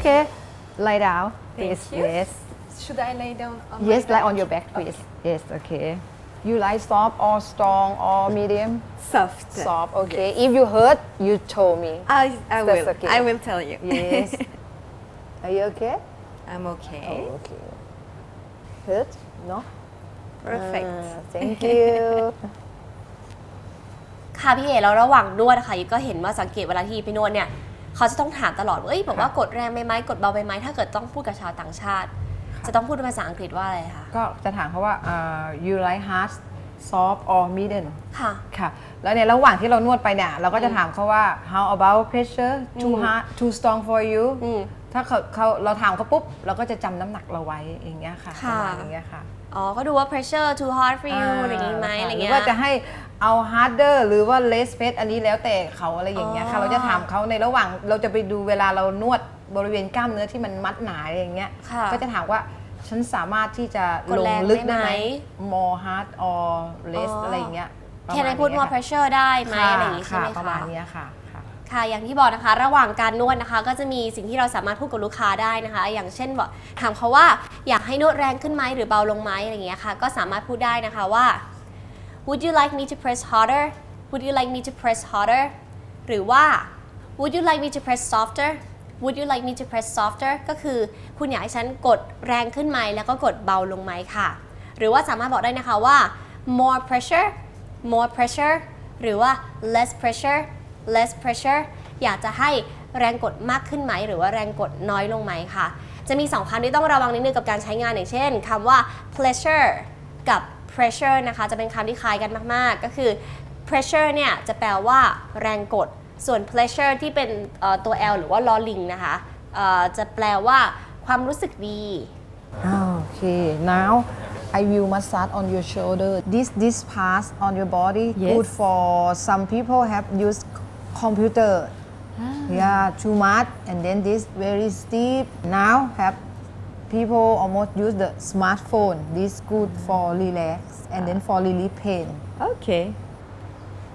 Okay. Lie down. Thank Please. you. Yes. Should I lay down on Yes, my lie back? on your back, please. Yes, okay. You like soft or strong or medium? Soft. Soft, okay. If you hurt, you told me. I, I That's will. okay. I will tell you. Yes. Are you okay? I'm okay. Oh, okay. Hurt? No? Perfect. Ah, thank you. ค่ะพี่เอแล้วระหว่างนวดนะคะยุ้ยก็เห็นว่าสังเกตเวลาที่ไปนวดเนี่ย เขาจะต้องถามตลอดว่าเอ้ยบอกว่ากดแรงไปไหมกดเบาไปไหมถ้าเกิดต้องพูดกับชาวต่างชาติ จะต้องพูดเป็นภาษาอังกฤษว่าอะไรคะก็จะถามเขาว่าอ่า you like hard soft or medium ค่ะค่ะ แล้วในระหว่างที่เรานวดไปเนี่ย เราก็จะถามเขาว่า how about pressure too อืม hard too strong for you อืม ถ้าเขาเขาเราถามเขาปุ๊บ เราก็จะจำน้ำหนักเราไว้อย่างเงี้ยค่ะปค่ะ ระมาณอย่างเงี้ยค่ะอ๋อ ก็ดูว่า pressure too hard for you อะไรอย่างงี้ไหมอะไรหรืเงี้อยว่าจะให้เอา harder หรือว่า less press อันนี้แล้วแต่เขาอะไรอย่างเงี้ยค่ะ อ๋อ เราจะถามเขาในระหว่างเราจะไปดูเวลาเรานวดบริเวณกล้ามเนื้อที่มันมัดหนาอย่างเงี้ย ค่ะ ก็จะถามว่าฉันสามารถที่จะกดลงแรงลึกได้ได้ไหไหม ม more hard or less อ๋อออะไรอย่างเงี้ยประแค่มาณนั้นพูด เนี้ย more ค่ะ pressure ได้ไหมค่ะอะไรอย่างงี้ใช่ไหมค่ะประคะมาณเนี้ยค่ะ ค่ะอย่างที่บอกนะคะ ระหว่างการนวดนะคะ ก็จะมีสิ่งที่เราสามารถพูดกับลูกค้าได้นะคะ อย่างเช่นบอกถามเขาว่าอยากให้นวดแรงขึ้นไหมหรือเบาลงไหมอะไรอย่างเงี้ยค่ะก็สามารถพูดได้นะคะว่า would you like me to press harder would you like me to press harder หรือว่า would you like me to press softer would you like me to press softer ก็คือคุณอยากให้ฉันกดแรงขึ้นไหมแล้วก็กดเบาลงไหมค่ะ หรือว่าสามารถบอกได้นะคะว่า more pressure more pressure หรือว่า less pressure less pressure อยากจะให้แรงกดมากขึ้นไหม หรือว่าแรงกดน้อยลงไหมค่ะ จะมีสองคำที่ต้องระวังนิดนึงกับการใช้งานอย่างเช่นคำว่า pleasure กับ pressure นะคะจะเป็นคำที่คล้ายกันมากๆ ก็คือ pressure เนี่ยจะแปลว่าแรงกด ส่วน pleasure ที่เป็นเอ่อตัว L หรือว่าลอลิงนะคะเอ่อจะแปลว่าความรู้สึกดี Okay, now I will massage on your shoulder. This this part on your body Yes. good for some people have used computer. Yeah, too much, and then this very steep. Now have people almost use the smartphone. This good for relax and then for relief pain. Okay.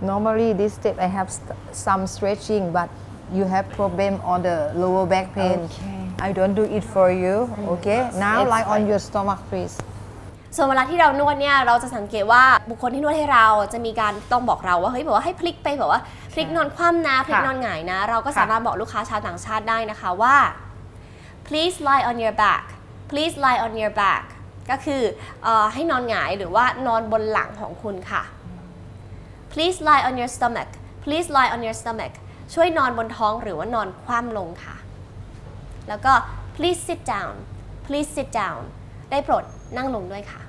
Normally this step I have st- some stretching, but you have problem on the lower back pain. Okay. I don't do it for you. Okay. Now It's lie on fine. your stomach, please. ส่วนเวลาที่เรานวดเนี่ยเราจะสังเกตว่าบุคคลที่นวดให้เราจะมีการต้องบอกเราว่าเฮ้ยบอกว่าให้พลิกไปแบบว่า พลิกนอนคว่ำนะพลิกนอนหงายนะ เราก็สามารถบอกลูกค้าชาวต่างชาติได้นะคะว่า please lie on your back please lie on your back ก็คือเออให้นอนหงายหรือว่านอนบนหลังของคุณค่ะ please lie on your stomach please lie on your stomach ช่วยนอนบนท้องหรือว่านอนคว่ำลงค่ะ แล้วก็ please sit down please sit down ได้โปรดนั่งลงด้วยค่ะ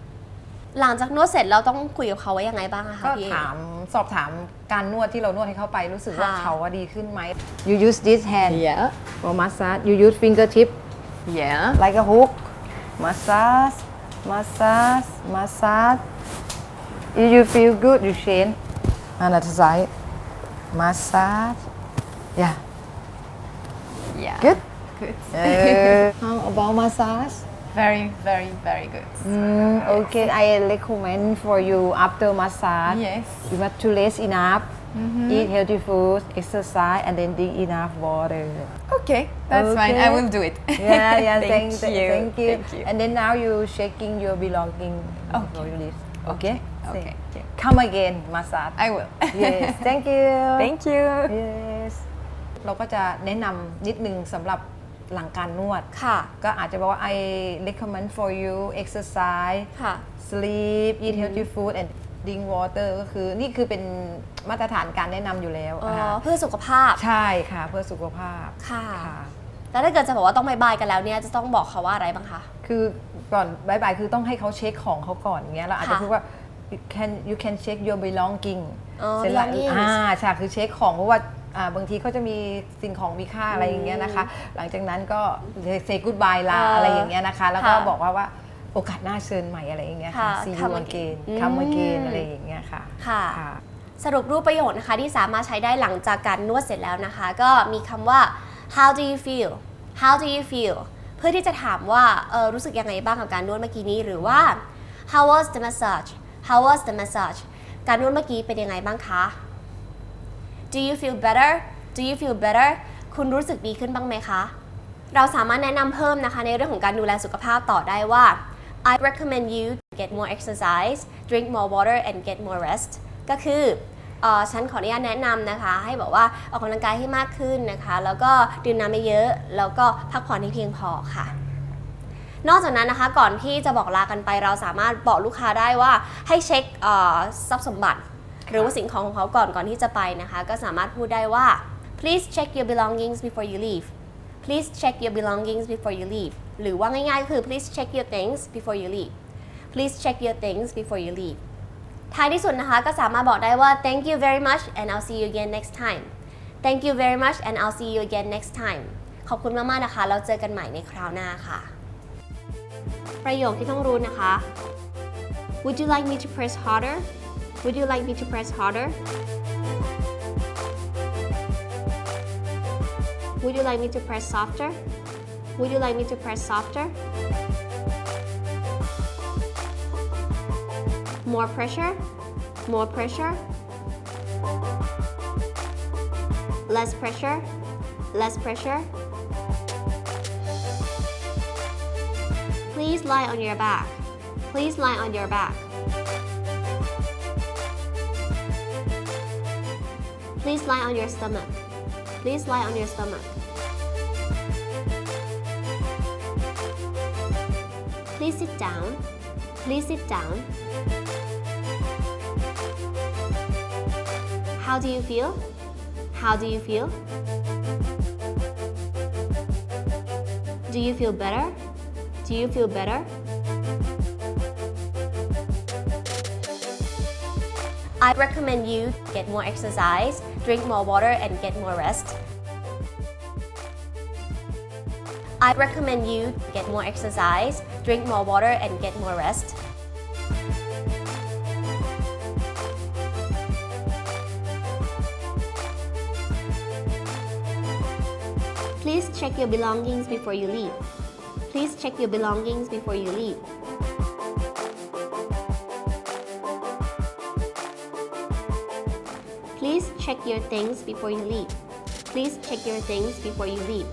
หลังจากนวดเสร็จเราต้องคุยกับเขาไว้ยังไงบ้างอะคะก็พี่เอ ถามสอบถามการนวดที่เรานวดให้เขาไปรู้สึกว่าค่ะ เขาว่าดีขึ้นไหม You use this hand Yeah. for massage You use fingertip Yeah. like a hook massage massage massage If you feel good you change another side massage yeah Yeah. good Good. Uh, how about massage Very, very, very good. Mm, okay, I recommend for you after massage. Yes. You have to rest enough, eat healthy food, exercise, and then drink enough water. Okay. That's fine. I Okay. will do it. Yeah, yeah. thank, thank, you. Thank you. Thank you. And then now you shaking your belonging Okay. before you leave. Okay. Okay. Say, Come again, massage. I will. yes. Thank you. Thank you. Yes. เราก็จะแนะนำนิดนึงสำหรับ หลังการนวด ค่ะ ก็อาจจะบอกว่า I recommend for you exercise ค่ะ sleep eat healthy food and drink water ก็คือนี่คือเป็นมาตรฐานการแนะนำอยู่แล้วอ๋อนะคะเพื่อสุขภาพ ใช่ค่ะเพื่อสุขภาพค่ะ ค่ะ แล้วถ้าเกิดจะบอกว่าต้องบายบายกันแล้วเนี่ยจะต้องบอกเขาว่าอะไรบ้างคะ คือก่อนบายบายคือต้องให้เขาเช็คของเขาก่อนอย่างเงี้ยเราอาจจะค่ะพูดว่า you can you can check your belonging อ๋อ เสร็จแล้ว belongings อ่าใช่คือเช็คของเพราะว่า อ่าบางทีเขาจะมีสิ่งของมีค่าอะไรอย่างเงี้ยนะคะ หลังจากนั้นก็ say goodbye ลาเออออะไรอย่างเงี้ยนะคะ แล้วก็ค่ะบอกว่าว่าโอกาสหน้าเชิญใหม่อะไรอย่างเงี้ยค่ะค่ะ see you come again again come อืม again อะไรอย่างเงี้ยค่ะ ค่ะ สรุปรูปประโยคนะคะที่สามารถใช้ได้หลังจากการนวดเสร็จแล้วนะคะ ก็มีคำว่า how do you feel how do you feel เพื่อที่จะถามว่าเออรู้สึกยังไงบ้างกับการนวดเมื่อกี้นี้หรือว่า how was the massage how was the massage การนวดเมื่อกี้เป็นยังไงบ้างคะ do you feel better do you feel better คุณรู้สึกดีขึ้นบ้างไหมคะ เราสามารถแนะนำเพิ่มนะคะ ในเรื่องของการดูแลสุขภาพต่อได้ว่า I recommend you get more exercise drink more water and get more rest ก็คือฉันขออนุญาตแนะนำนะคะ ให้บอกว่าออกกำลังกายให้มากขึ้นนะคะ แล้วก็ดื่มน้ำเยอะ แล้วก็พักผ่อนให้เพียงพอค่ะ นอกจากนั้นนะคะก่อนที่จะบอกลากันไปเราสามารถบอกลูกค้าได้ว่าให้เช็คทรัพย์สมบัติ หรือว่าสิ่งของของเขาก่อนก่อนที่จะไปนะคะ ก็สามารถพูดได้ว่า please check your belongings before you leave please check your belongings before you leave หรือว่าง่ายๆก็คือ please check your things before you leave please check your things before you leave ท้ายที่สุดนะคะก็สามารถบอกได้ว่า thank you very much and I'll see you again next time thank you very much and I'll see you again next time ขอบคุณมากๆนะคะแล้วเจอกันใหม่ในคราวหน้าค่ะ ประโยคที่ต้องรู้นะคะ Would you like me to press harder Would you like me to press harder? Would you like me to press softer? Would you like me to press softer? More pressure? More pressure? Less pressure? Less pressure? Please lie on your back. Please lie on your back. Please lie on your stomach. Please lie on your stomach. Please sit down. Please sit down. How do you feel? How do you feel? Do you feel better? Do you feel better? I recommend you get more exercise, drink more water, and get more rest. I recommend you get more exercise, drink more water, and get more rest. Please check your belongings before you leave. Please check your belongings before you leave. Please check your things before you leave. Please check your things before you leave.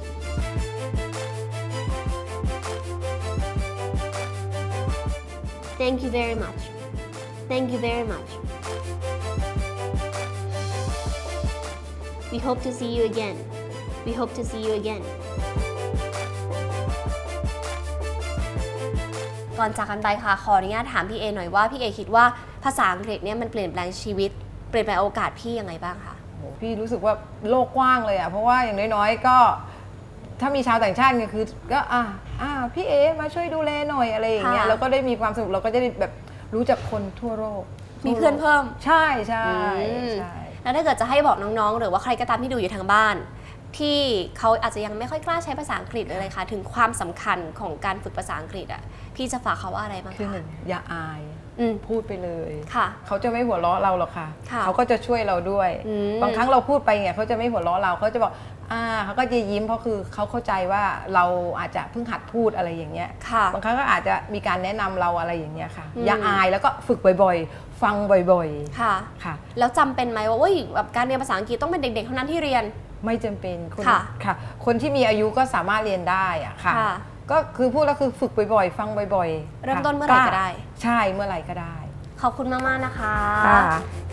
Thank you very much. Thank you very much. We hope to see you again. We hope to see you again. ก่อนจากกันไปค่ะ ขออนุญาตถามพี่เอหน่อยว่า พี่เอคิดว่าภาษาอังกฤษเนี่ยมันเปลี่ยนแปลงชีวิต เปลี่ยนแปลงโอกาสพี่ยังไงบ้างคะโหพี่รู้สึกว่าโลกกว้างเลยอะเพราะว่าอย่างน้อยๆก็ ถ้ามีชาวต่างชาติเนี่ยคือ ก็อะอะพี่เอมาช่วยดูแลหน่อยอะไรอย่างเงี้ยค่ะ เราก็ได้มีความสนุกเราก็จะได้แบบรู้จักคนทั่วโลกมีเพื่อนเพิ่ม ใช่ใช่อืม ใช่ แล้วถ้าเกิดจะให้บอกน้องๆ หรือว่าใครก็ตามที่ดูอยู่ทางบ้าน ที่เขาอาจจะยังไม่ค่อยกล้าใช้ภาษาอังกฤษเลยค่ะ ถึงความสำคัญของการฝึกภาษาอังกฤษอะพี่จะฝากเขาว่าอะไรบ้างคือหคะ นึ่งอย่าอาย อืม พูดไปเลยค่ะเขาจะไม่หัวเราะเราหรอกค่ะค่ะเขาก็จะช่วยเราด้วย อืม บางครั้งเราพูดไปเนี่ยเขาจะไม่หัวเราะเราเขาจะบอกอ่าเขาก็จะยิ้มเพราะคือเขาเข้าใจว่าเราอาจจะเพิ่งหัดพูดอะไรอย่างเงี้ย ค่ะ บางครั้งก็อาจจะมีการแนะนำเราอะไรอย่างเงี้ยค่ะ อืม อย่าอายแล้วก็ฝึกบ่อยๆ ฟังบ่อยค่ะ ๆ ค่ะ แล้วจำเป็นไหมว่าเว้ยแบบการเรียนภาษาอังกฤษต้องเป็นเด็กๆเท่านั้นที่เรียน ไม่จำเป็นคนค่ะ ค่ะ คนที่มีอายุก็สามารถเรียนได้อะค่ะ ค่ะ ก็คือพูดแล้วคือฝึกบ่อยๆ ฟังบ่อยๆเริ่มค่ะต้นเมื่อไหร่ก็ได้ ใช่เมื่อไหร่ก็ได้ ขอบคุณมากๆนะคะ ค่ะ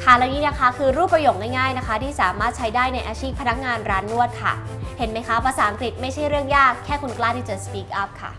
ค่ะแล้วนี่นะคะคือรูปประโยคง่ายๆนะคะ ที่สามารถใช้ได้ในอาชีพพนักงานร้านนวดค่ะ เห็นไหมคะภาษาอังกฤษไม่ใช่เรื่องยากแค่คุณกล้าที่จะ speak up ค่ะ